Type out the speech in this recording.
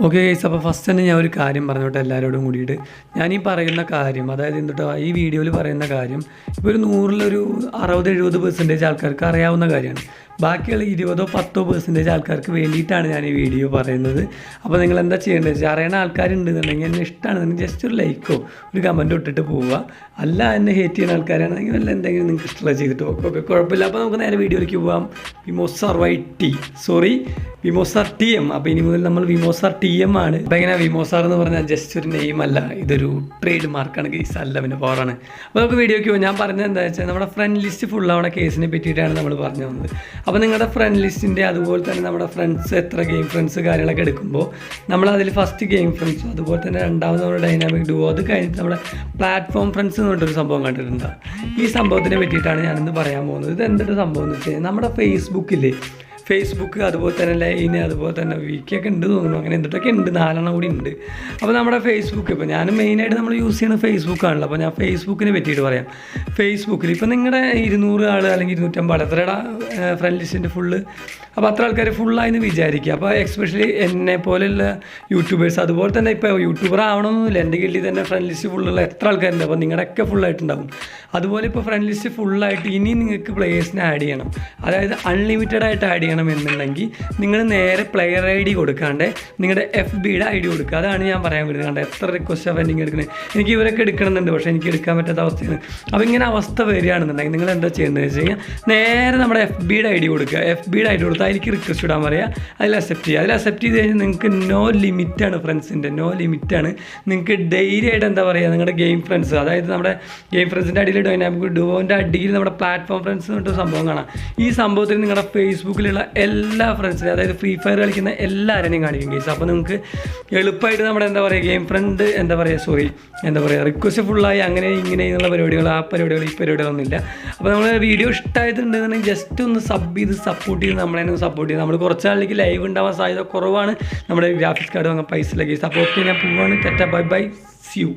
Okay guys അപ്പോൾ first തന്നെ ഞാൻ ഒരു കാര്യം പറഞ്ഞോട്ടെ എല്ലാവരോടും കൂടിയിട്ട്. ഞാൻ ഈ പറയുന്ന കാര്യം അതായത് എന്തുട്ടോ ഈ വീഡിയോയിൽ പറയുന്ന കാര്യം ഇപ്പോൾ ഒരു നൂറിലൊരു അറുപത് എഴുപത് പെർസെന്റേജ് ആൾക്കാർക്ക് അറിയാവുന്ന കാര്യമാണ്. ബാക്കിയുള്ള ഇരുപതോ പത്തോ പെർസെന്റേജ് ആൾക്കാർക്ക് വേണ്ടിയിട്ടാണ് ഞാൻ ഈ വീഡിയോ പറയുന്നത്. അപ്പോൾ നിങ്ങൾ എന്താ ചെയ്യേണ്ടത് വെച്ചാൽ അറിയണ ആൾക്കാരുണ്ടെന്നുണ്ടെങ്കിൽ എന്നെ ഇഷ്ടമാണെന്നുണ്ടെങ്കിൽ ജസ്റ്റ് ഒരു ലൈക്കോ ഒരു കമന്റോ ഇട്ടിട്ട് പോവുക. അല്ല എന്നെ ഹേറ്റ് ചെയ്യുന്ന ആൾക്കാരാണെങ്കിൽ വല്ല എന്തെങ്കിലും നിങ്ങൾക്ക് ഇഷ്ടമുള്ള ചെയ്തിട്ട് പോകും ഓക്കെ കുഴപ്പമില്ല. അപ്പോൾ നമുക്ക് നേരെ വീഡിയോയിലേക്ക് പോവാം. വിമോസാർ വൈ ടി. സോറി വിമോസാർ ടി എം. അപ്പോൾ ഇനി മുതൽ നമ്മൾ വിമോസാർ ടി എം ആണ്. അപ്പോൾ ഇങ്ങനെ വിമോസാർ എന്ന് പറഞ്ഞാൽ ജസ്റ്റ് ഒരു നെയിം അല്ല. ഇതൊരു ട്രേഡ് മാർക്കാണ് കേസ് അല്ല പിന്നെ പോറാണ് അപ്പോൾ നമുക്ക് വീഡിയോയ്ക്ക് പോകും ഞാൻ പറഞ്ഞത് എന്താ വെച്ചാൽ നമ്മുടെ ഫ്രണ്ട് ലിസ്റ്റ് ഫുൾ ആവണ കേസിനെ പറ്റിയിട്ടാണ് നമ്മൾ പറഞ്ഞു വന്നത്. അപ്പോൾ നിങ്ങളുടെ ഫ്രണ്ട് ലിസ്റ്റിന്റെ അതുപോലെ തന്നെ നമ്മുടെ ഫ്രണ്ട്സ് എത്ര ഗെയിം ഫ്രണ്ട്സ് കാര്യങ്ങളൊക്കെ എടുക്കുമ്പോൾ നമ്മൾ അതിൽ ഫസ്റ്റ് ഗെയിം ഫ്രണ്ട്സ് അതുപോലെ തന്നെ രണ്ടാമത് നമ്മുടെ ഡൈനാമിക് ഡുവോ അത് കഴിഞ്ഞിട്ട് നമ്മുടെ പ്ലാറ്റ്ഫോം ഫ്രണ്ട്സ് എന്ന് പറഞ്ഞിട്ടൊരു സംഭവം കണ്ടിട്ടുണ്ട്. ഈ സംഭവത്തിനെ പറ്റിയിട്ടാണ് ഞാനിന്ന് പറയാൻ പോകുന്നത്. ഇത് എന്തൊരു സംഭവം എന്ന് വെച്ച് കഴിഞ്ഞാൽ നമ്മുടെ ഫേസ്ബുക്കിൽ ഫേസ്ബുക്ക് അതുപോലെ തന്നെ ലൈന് അതുപോലെ തന്നെ വിക്കിയൊക്കെ ഉണ്ട് തോന്നുന്നു. അങ്ങനെ എന്തിട്ടൊക്കെ ഉണ്ട്? നാലെണ്ണം കൂടി ഉണ്ട്. അപ്പോൾ നമ്മുടെ ഫേസ്ബുക്ക് ഇപ്പോൾ ഞാൻ മെയിനായിട്ട് നമ്മൾ യൂസ് ചെയ്യുന്നത് ഫേസ്ബുക്കാണല്ലോ അപ്പോൾ ഞാൻ ഫേസ്ബുക്കിനെ പറ്റിയിട്ട് പറയാം. ഫേസ്ബുക്കിൽ ഇപ്പോൾ നിങ്ങളുടെ ഇരുന്നൂറ് ആൾ അല്ലെങ്കിൽ ഇരുന്നൂറ്റമ്പത് എത്രയുടെ ഫ്രണ്ട് ലിസ്റ്റിന്റെ ഫുള്ള് അപ്പോൾ അത്ര ആൾക്കാർ ഫുള്ളായെന്ന് വിചാരിക്കുക. അപ്പോൾ എക്സ്പെഷ്യലി എന്നെ പോലെയുള്ള യൂട്യൂബേഴ്സ് അതുപോലെ തന്നെ ഇപ്പോൾ യൂട്യൂബർ ആവണമെന്നില്ല എന്റെ കീഴിൽ തന്നെ ഫ്രണ്ട് ലിസ്റ്റ് ഫുള്ളുള്ള എത്ര ആൾക്കാരുണ്ട്? അപ്പോൾ നിങ്ങളുടെയൊക്കെ ഫുള്ളായിട്ടുണ്ടാവും അതുപോലെ ഇപ്പോൾ ഫ്രണ്ട് ലിസ്റ്റ് ഫുള്ളായിട്ട് ഇനി നിങ്ങൾക്ക് പ്ലേയേഴ്സിനെ ആഡ് ചെയ്യണം. അതായത് അൺലിമിറ്റഡ് ആയിട്ട് ആഡ് ചെയ്യണം. എന്നുണ്ടെങ്കിൽ നിങ്ങൾ നേരെ പ്ലെയർ ഐ ഡി കൊടുക്കാണ്ട് നിങ്ങളുടെ എഫ് ബിയുടെ ഐ ഡി കൊടുക്കുക. അതാണ് ഞാൻ പറയാൻ വരുന്നത്. കണ്ടോ? എത്ര റിക്വസ്റ്റ് പെൻഡിങ് എടുക്കുന്നത് എനിക്ക് ഇവരൊക്കെ എടുക്കണമെന്നുണ്ട്. പക്ഷേ എനിക്ക് എടുക്കാൻ പറ്റാത്ത അവസ്ഥയാണ്. അപ്പോൾ ഇങ്ങനെ അവസ്ഥ വരികയാണെന്നുണ്ടെങ്കിൽ നിങ്ങൾ എന്താ ചെയ്യുന്നതെന്ന് വെച്ച് കഴിഞ്ഞാൽ നേരെ നമ്മുടെ എഫ് ബിയുടെ ഐ ഡി കൊടുക്കുക. എഫ് ബിയുടെ ഐ ഡി കൊടുത്താൽ എനിക്ക് റിക്വസ്റ്റ് ഇടാൻ പറയുക അതിൽ അക്സെപ്റ്റ് ചെയ്യുക. അതിൽ അക്സെപ്റ്റ് ചെയ്ത് കഴിഞ്ഞാൽ നിങ്ങൾക്ക് നോ ലിമിറ്റാണ് ഫ്രണ്ട്സിന്റെ നോ ലിമിറ്റാണ് നിങ്ങൾക്ക് ഡെയിലി ആയിട്ട് എന്താ പറയുക? നിങ്ങളുടെ ഗെയിം ഫ്രണ്ട്സ് അതായത് നമ്മുടെ ഗെയിം ഫ്രണ്ട്സിന്റെ അടിയിൽ ഡൈനാമിക് ഡുവോന്റെ അടിയിൽ നമ്മുടെ പ്ലാറ്റ്ഫോം ഫ്രണ്ട്സ് എന്നിട്ട് സംഭവം കാണാം. ഈ സംഭവത്തിൽ നിങ്ങളുടെ ഫേസ്ബുക്കിലുള്ള എല്ലാ ഫ്രണ്ട്സിനും അതായത് ഫ്രീ ഫയർ കളിക്കുന്ന എല്ലാവരെയും കാണിക്കും ഗെയ്സ് അപ്പോൾ നിങ്ങൾക്ക് എളുപ്പമായിട്ട് നമ്മുടെ എന്താ പറയുക ഗെയിം ഫ്രണ്ട് എന്താ പറയുക സോറി എന്താ പറയുക റിക്വസ്റ്റ് ഫുള്ളായി അങ്ങനെ ഇങ്ങനെ എന്നുള്ള പരിപാടികൾ ആ പരിപാടികൾ ഈ പരിപാടികളൊന്നുമില്ല. അപ്പോൾ നമ്മൾ വീഡിയോ ഇഷ്ടമായിട്ടുണ്ടെന്നുണ്ടെങ്കിൽ ജസ്റ്റ് ഒന്ന് സബ് ചെയ്ത് സപ്പോർട്ട് ചെയ്ത് നമ്മളെ ഒന്ന് സപ്പോർട്ട് ചെയ്ത്. നമ്മൾ കുറച്ച് നാളിലേക്ക് ലൈവ് ഉണ്ടാവാൻ സാധ്യത കുറവാണ് നമ്മുടെ ഗ്രാഫിക്സ് കാർഡ് വാങ്ങാൻ പൈസ കേസ് അപ്പോൾ ഓക്കെ ഞാൻ പോവാണ്. തെറ്റ ബൈ ബൈ സ്യൂ